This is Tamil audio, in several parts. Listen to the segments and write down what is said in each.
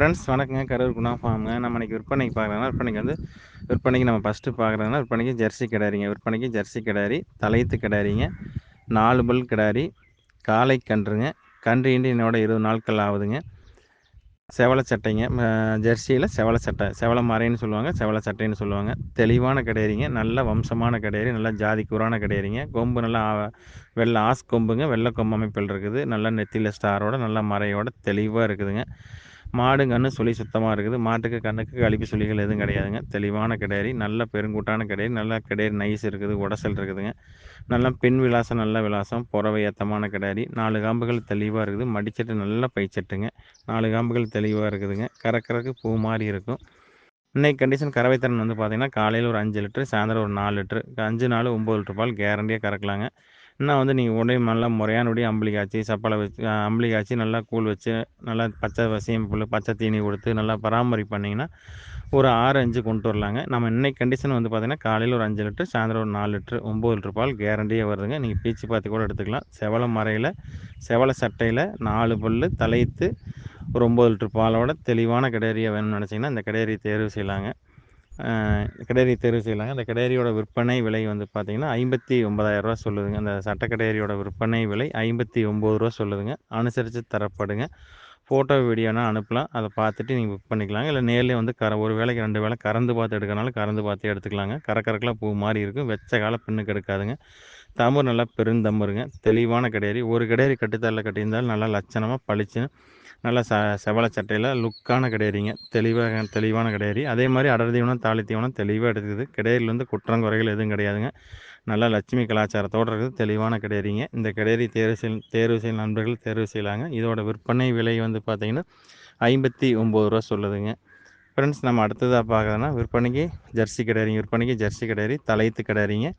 ஃப்ரெண்ட்ஸ் வணக்கங்க. கரூர் குணா ஃபார்முங்க நம்ம இன்றைக்கி விற்பனைக்கு பார்க்குறதுனா விற்பனைக்கு வந்து விற்பனைக்கு நம்ம ஃபஸ்ட்டு பார்க்குறதுனா விற்பனைக்கு ஜெர்சி கிடாரிங்க. விற்பனைக்கு ஜெர்சி கிடாரி தலையத்து கிடாரிங்க நாலு பல் கிடாரி காலை கன்றுங்க. கன்று இண்டி என்னோட இருபது நாட்கள் ஆகுதுங்க. செவலை சட்டைங்க. ஜெர்சியில் செவலை சட்டை. செவலை மறைன்னு சொல்லுவாங்க. செவலை சட்டைன்னு சொல்லுவாங்க. தெளிவான கிடையாரிங்க நல்ல வம்சமான கிடையாரி நல்ல ஜாதி கூறான கிடையாரிங்க கொம்பு நல்லா வெள்ளை ஆஸ் கொம்புங்க. வெள்ளை கொம்பு அமைப்பில் இருக்குது. நல்லா நெத்தியில் ஸ்டாரோட நல்லா மறையோட தெளிவாக இருக்குதுங்க. மாடு கன்று சுழி சுத்தமாக இருக்குது. மாட்டுக்கு கண்ணுக்கு கழிப்பு சுழிகள் எதுவும் கிடையாதுங்க. தெளிவான கிடையாரி நல்ல பெருங்கூட்டான கிடையாது நல்ல கிடையாது நைஸ் இருக்குது உடசல் இருக்குதுங்க. நல்லா பெண் விலாசம் நல்ல விலாசம் புறவை ஏத்தமான கிடையாரி நாலு காம்புகள் தெளிவாக இருக்குது. மடிச்சட்டு நல்ல பைச்சட்டுங்க. நாலு காம்புகள் தெளிவாக இருக்குதுங்க. கறக்கறக்கு பூ மாதிரி இருக்கும். இன்றைக்கி கண்டிஷன் கறவைத்திறன் வந்து பார்த்திங்கன்னா காலையில் ஒரு அஞ்சு லிட்ரு சாயந்தரம் ஒரு நாலு லிட்ரு அஞ்சு நாள் ஒம்பது லிட்டர் பால் கேரண்டியாக கறக்கலாங்க. இன்னும் வந்து நீங்கள் உடனே நல்லா முறையானுடைய அம்பளி காய்ச்சி சப்பளை வச்சு அம்பளி காய்ச்சி நல்லா கூழ் வச்சு நல்லா பச்சை வசியம் புல் பச்சை தீனி கொடுத்து நல்லா பராமரிப்பு பண்ணிங்கன்னா ஒரு ஆறு அஞ்சு கொண்டு வரலாங்க. நம்ம இன்னைக்கு கண்டிஷன் வந்து பார்த்திங்கன்னா காலையில் ஒரு அஞ்சு லிட்டர் சாயந்தரம் ஒரு நாலு லிட்டர் ஒம்பது லிட்டர் பால் கேரண்டியாக வருதுங்க. நீங்கள் பீச்சு பார்த்து கூட எடுத்துக்கலாம். செவலை மறையில் செவலை சட்டையில் நாலு பல் தலைத்து ஒரு ஒம்பது லிட்டர் பாலோட தெளிவான கிடேரியாக வேணும்னு நினச்சிங்கன்னா இந்த கிடேரி தேர்வு செய்யலாங்க. கிடேரி தேர்வு செய்யலாங்க. அந்த கிடேரியோட விற்பனை விலை வந்து பார்த்திங்கன்னா ஐம்பத்தி ஒம்பதாயிரரூவா சொல்லுதுங்க. அந்த சட்டக்கடேரியோட விற்பனை விலை ஐம்பத்தி ஒம்பது ரூபா சொல்லுதுங்க. அனுசரித்து தரப்படுங்க. ஃபோட்டோ வீடியோனா அனுப்பலாம். அதை பார்த்துட்டு நீங்கள் புக் பண்ணிக்கலாங்க இல்லை நேரில் வந்து கர ஒரு வேலைக்கு ரெண்டு வேலை கறந்து பார்த்து எடுக்கிறனால கறந்து பார்த்து எடுத்துக்கலாங்க. கறக்கறக்கெல்லாம் பூ மாதிரி இருக்கும். வெச்ச கால பின்னுக்கு எடுக்காதுங்க. தமிழ் நல்லா பெருந்தம்பருங்க தெளிவான கிடையாது ஒரு கிடையாது கட்டுத்தாரில் கட்டியிருந்தாலும் நல்லா லட்சணமாக பளிச்சுன்னு நல்லா ச செவலை சட்டையில் லுக்கான கிடையாதுங்க தெளிவாக தெளிவான கிடையாது அதே மாதிரி அடர் தீவனம் தாலி தீவனம் தெளிவாக எடுக்குது கிடையிலேருந்து வந்து குற்றம் குறைகள் எதுவும் கிடையாதுங்க. நல்லா லட்சுமி கலாச்சாரத்தோடு இருக்கிறது தெளிவான கிடையாதுங்க இந்த கிடையாது தேர்வு செய் தேர்வு செய்யும் நண்பர்கள் தேர்வு செய்யலாங்க. இதோட விற்பனை விலை வந்து பார்த்திங்கன்னா ஐம்பத்தி ஒம்பது ரூபா சொல்லுதுங்க. ஃப்ரெண்ட்ஸ் நம்ம அடுத்ததாக பார்க்குறதுனா விற்பனைக்கு ஜெர்சி கிடையாதுங்க விற்பனைக்கு ஜெர்சி கிடையாது தலைத்து கிடையாதுங்க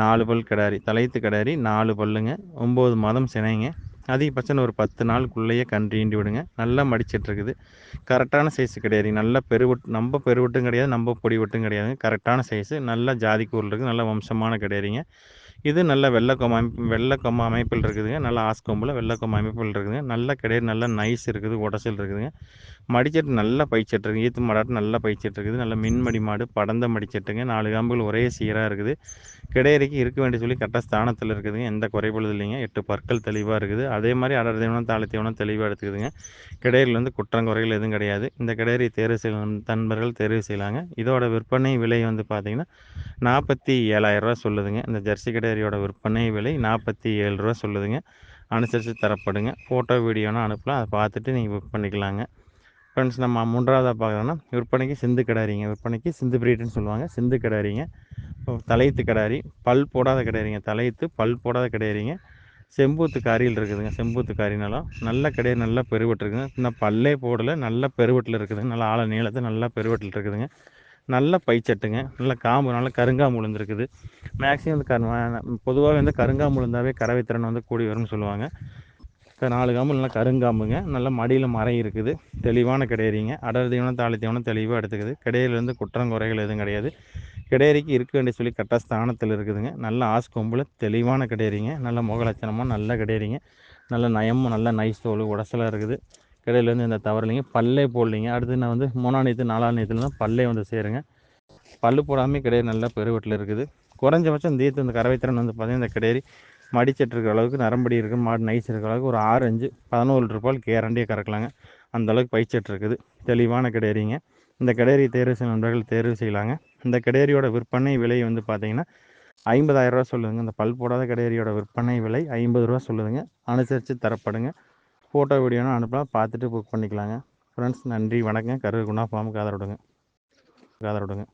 நாலு பல் கிடாரி தலைத்து கிடாரி நாலு பல்லுங்க. ஒம்பது மாதம் சினைங்க. அதிகபட்சம் ஒரு பத்து நாளுக்குள்ளேயே கன்று ஈண்டி விடுங்க. நல்லா மடிச்சிட்ருக்குது கரெக்டான சைஸு கிடையாது. நல்ல பெருவட்டு நம்ம பெருவட்டும் கிடையாது. நம்ம பொடி வட்டும் கிடையாதுங்க கரெக்டான சைஸு நல்ல ஜாதி கூறு இருக்குது நல்ல வம்சமான கிடையாதுங்க. இது நல்ல வெள்ளக்கொம்பு அமைப்பு வெள்ளக்கொம்பு அமைப்பில் இருக்குதுங்க. நல்ல ஆஸ்கொம்பில் வெள்ளக்கொம்பு அமைப்பில் இருக்குதுங்க. நல்ல கிடையாது நல்ல நைஸ் இருக்குது உடசல் இருக்குதுங்க. மடிச்சட்டு நல்ல பைச்சட்டு இருக்குது ஈத்து மாடாட்டு நல்லா பைச்சட்டு இருக்குது. நல்ல மின்மடி மாடு படந்த மடிச்சட்டுங்க. நாலு காம்புகள் ஒரே சீராக இருக்குது. கிடையறைக்கு இருக்க வேண்டிய சொல்லி கரெக்டாக ஸ்தானத்தில் இருக்குதுங்க. எந்த குறைபாடு இல்லைங்க. எட்டு பற்கள் தெளிவாக இருக்குது. அதே மாதிரி அடர் தீவனம் தாழ தீவனம் தெளிவாக எடுத்துக்குதுங்க. கிடையில் வந்து குற்றங்குறைகள் எதுவும் கிடையாது. இந்த கிடையறை தேர்வு செய்ய நண்பர்கள் தேர்வு செய்யலாங்க. இதோட விற்பனை விலை வந்து பார்த்திங்கன்னா நாற்பத்தி ஏழாயிரரூவா சொல்லுதுங்க. இந்த ஜெர்சி சேரீயோட விற்பனை விலை நாற்பத்தி ஏழு ரூபா சொல்லுதுங்க. அனுசரித்து தரப்படுங்க. ஃபோட்டோ வீடியோனா அனுப்பலாம். அதை பார்த்துட்டு நீங்கள் புக் பண்ணிக்கலாங்க. ஃப்ரெண்ட்ஸ் நம்ம மூன்றாவதாக பார்க்குறோன்னா விற்பனைக்கு சிந்து கிடாரிங்க. விற்பனைக்கு சிந்து பிரீடுன்னு சொல்லுவாங்க. சிந்து கிடாரிங்க. தலையத்து கிடாரி. பல் போடாத கிடாரிங்க. தலையத்து பல் போடாத கிடாரிங்க. செம்பூத்து காரியில் இருக்குதுங்க. செம்பூத்து காரினாலும் நல்ல கிடையாது நல்லா பெருவட்டு இருக்குதுங்க. இந்த பல்லே போடலை. நல்ல பெருவட்டில் இருக்குதுங்க. நல்லா ஆழ நீளத்தை நல்லா பெருவட்டில் இருக்குதுங்க. நல்ல பைச்சட்டுங்க. நல்ல காம்பு நல்ல கருங்காம்பு விழுந்துருக்குது. மேக்ஸிமம் வந்து கரு பொதுவாகவே வந்து கருங்காம்பு விழுந்தாவே கறவைத்திறன் வந்து கூடி வரும்னு சொல்லுவாங்க. நாலு காம்பு நல்லா கருங்காம்புங்க. நல்லா மடியில் மறை இருக்குது. தெளிவான கிடையாதுங்க அடர் தீவனம் தாளி தீவனம் தெளிவாக எடுத்துக்குது கிடையிலேருந்து குற்றம் குறைகள் எதுவும் கிடையாது. கிடையறிக்கு இருக்க வேண்டிய சொல்லி கரெக்டாக ஸ்தானத்தில் இருக்குதுங்க. நல்ல ஆஸ் கொம்பில் தெளிவான கிடையிறீங்க. நல்ல முகலட்சணமாக நல்ல கிடையாதுங்க நல்ல நயமும் நல்ல நைஸ் தோல் உடசலாக இருக்குது. கிடையிலேருந்து இந்த தவறலைங்க பல்லே போடலிங்க. அடுத்து நான் வந்து மூணாம் நேற்று நாலாம் நேற்றுல தான் பல்லே வந்து சேருங்க. பல்லு போடாமல் கிடையாது நல்லா பெருவட்டில் இருக்குது. குறைஞ்சபட்சம் தீர்த்து இந்த கறவைத்திறன் வந்து பார்த்திங்கன்னா இந்த கிடையாது மடிச்சிட்டு இருக்கிற அளவுக்கு நரம்படி இருக்குது மாடு நைஸ் இருக்கிற அளவுக்கு ஒரு ஆறு அஞ்சு பதினோரு ரூபாய் கேரண்டியாக கறக்கலாங்க. அந்த அளவுக்கு பைச்சட்டு இருக்குது. தெளிவான கிடையாதுங்க இந்த கிடையரி தேர்வு செய்யும் நண்பர்கள் தேர்வு செய்யலாங்க. இந்த கிடையரியோட விற்பனை விலை வந்து பார்த்தீங்கன்னா ஐம்பதாயிரரூவா சொல்லுதுங்க. இந்த பல் போடாத கிடையரியோட விற்பனை விலை ஐம்பது ரூபா சொல்லுதுங்க. அனுசரித்து தரப்படுங்க. ஃபோட்டோ வீடியோ அனுப்பலாம் பார்த்துட்டு புக் பண்ணிக்கலாங்க. ஃப்ரெண்ட்ஸ் நன்றி வணக்கம் கருகுணா ஃபார்முக்கு ஆதரவுடுங்க ஆதரவுடுங்க